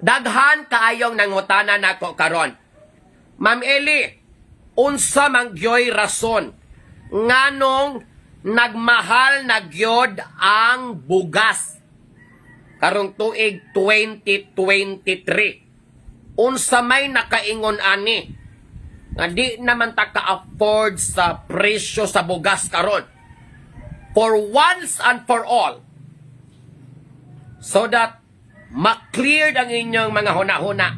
Daghan kaayong nangutana nako karon. Ma'am Eli, unsa man gyoy rason nganong nagmahal na gyod ang bugas karong tuig 2023. Unsa may nakaingon ani nga di naman ta ka-afford sa presyo sa bugas karon. For once and for all, so that ma-cleared ang inyong mga huna-huna.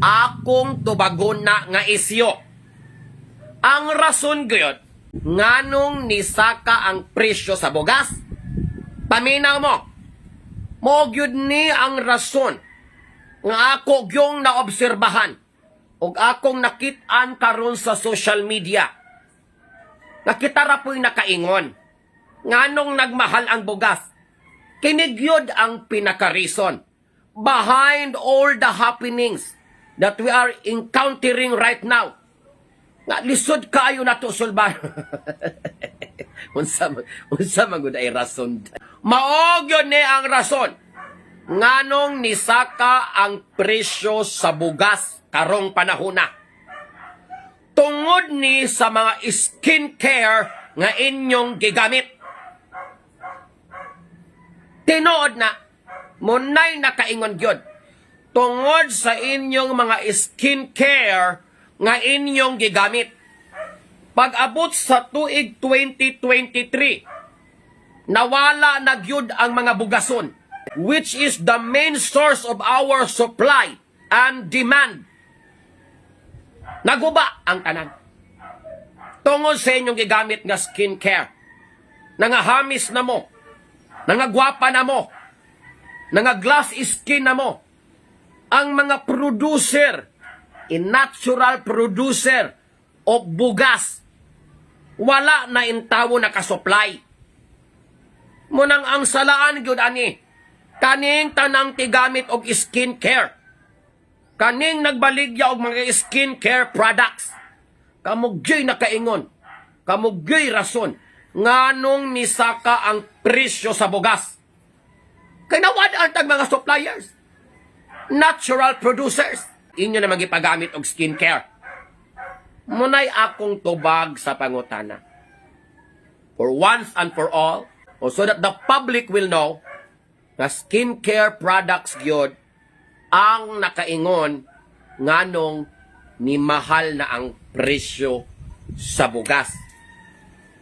Akong tubagon na nga isyo. Ang rason gayot, nganong nisaka ang presyo sa bugas? Paminaw mo. Mo gyud ni ang rason nga ako gyong naobserbahan ug akong nakit-an karon sa social media. Nakita ra po'y nakaingon. Nganong nagmahal ang bugas? Kinigyod ang pinaka-reason behind all the happenings that we are encountering right now. Nga lisod kaayo na to sulban. unsa unsa man gud ay rason. Mao gyud ni ang rason. Nganong nisaka ang presyo sa bugas karong panahona. Tungod ni sa mga skincare nga inyong gigamit. Tinuod na, munay nakaingon gyud. Tungod sa inyong mga skincare nga inyong gigamit. Pag-abot sa tuig 2023, nawala na gyud ang mga bugason, which is the main source of our supply and demand. Naguba ang tanan. Tungod sa inyong gigamit nga skincare, nangahamis na mo, nangagwapa na mo, nangaglass skin na mo, ang mga producer, in natural producer of bugas, wala na intawo nakasupply. Munang ang salaan gyud ani, kaning tanang tigamit og skincare. Kaning nagbaligya og mga skincare products. Kamugyoy nakaingon, kamugyoy rason, nganong nisaka ang presyo sa bugas. Kay nawad ang tag mga suppliers. Natural producers. Inyo na magipagamit og skincare. Munay akong tubag sa pangutana. For once and for all, o so that the public will know na skincare products gyud ang nakaingon nganong ni mahal na ang presyo sa bugas.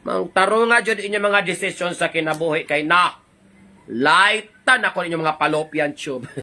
Mang taro nga jud inyo mga desisyon sa kinabuhi kay na lightan ako ninyo mga fallopian tube.